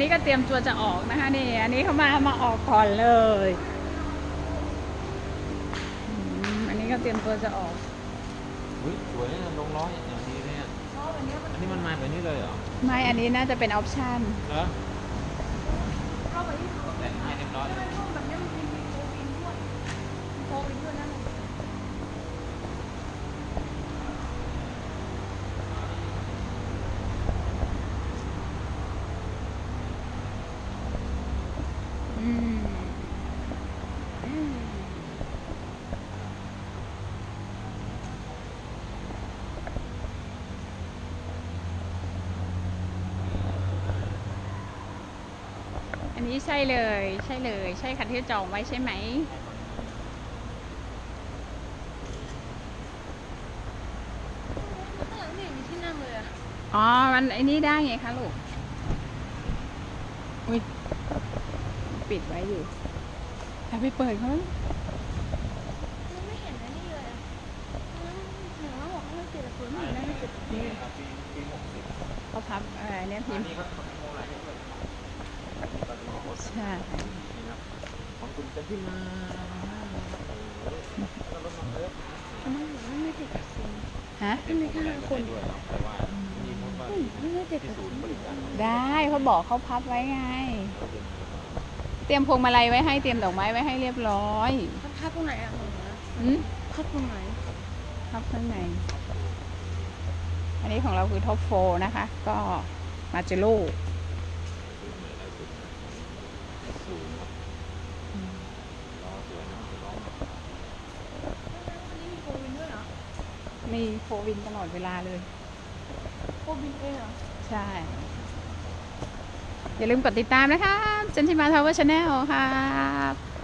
นี้ก็เตรียมตัวจะออกนะคะนี่อันนี้เขามามาออกก่อนเลยอืมอันนี้ก็เตรียมตัวจะออกอุ้ยสวยนะลงร้อยอย่างดีเลยอะอันนี้มันมาแบบนี้เลยเหรอไม่อันนี้น่าจะเป็นออปชั่นเหรอแต่งให้เรียบร้อย อันนี้ใช่เลย ใช่เลย ใช่คันที่จองไว้ใช่ไหมข้างหลังไม่เห็นมีที่นั่งเลยอะอ๋อ มันไอ้นี่ได้ไงคะลูก อุ้ย ปิดไว้อยู่แต่ไปเปิดเขามันไม่เห็นอันนี้เลยอะหนูว่าบอกให้มันปิดแต่คุณไม่เห็นได้ไม่ปิดนี่เขาพับเออเนี่ยพิอัมนพ์นี้ก็ของโมไรด้วยตอนนี้ของโอ๊ต ใช่ นี่ ครับของคุณจะที่มาแล้วรถมาเยอะทำไมหนูไม่ติดกับซิมฮะไม่มีค่าคนด้วยหรอกแต่ว่ามีมุดว่าไม่ได้ติดที่กับศูนย์บริการของได้เขาบอกเขาพับไว้ไงเราเป็นเตรียมพวงมาลัยไว้ให้เตรียมดอกไม้ไว้ให้เรียบร้อยพับพับตรงไหนอะหนูนะอืมพับตรงไหนพับข้างในอันนี้ของเราคือท็อปโฟนะคะ ก็มาเจโร่ ศูนย์ครับล้อสวยนะล้อ อันนี้มีโฟวินด้วยเหรอ มีโฟวินตลอดเวลาเลยโฟวินเองเหรอ ใช่ อย่าลืมกดติดตามนะครับจันทิมาทาวเวอร์ชาแนลครับ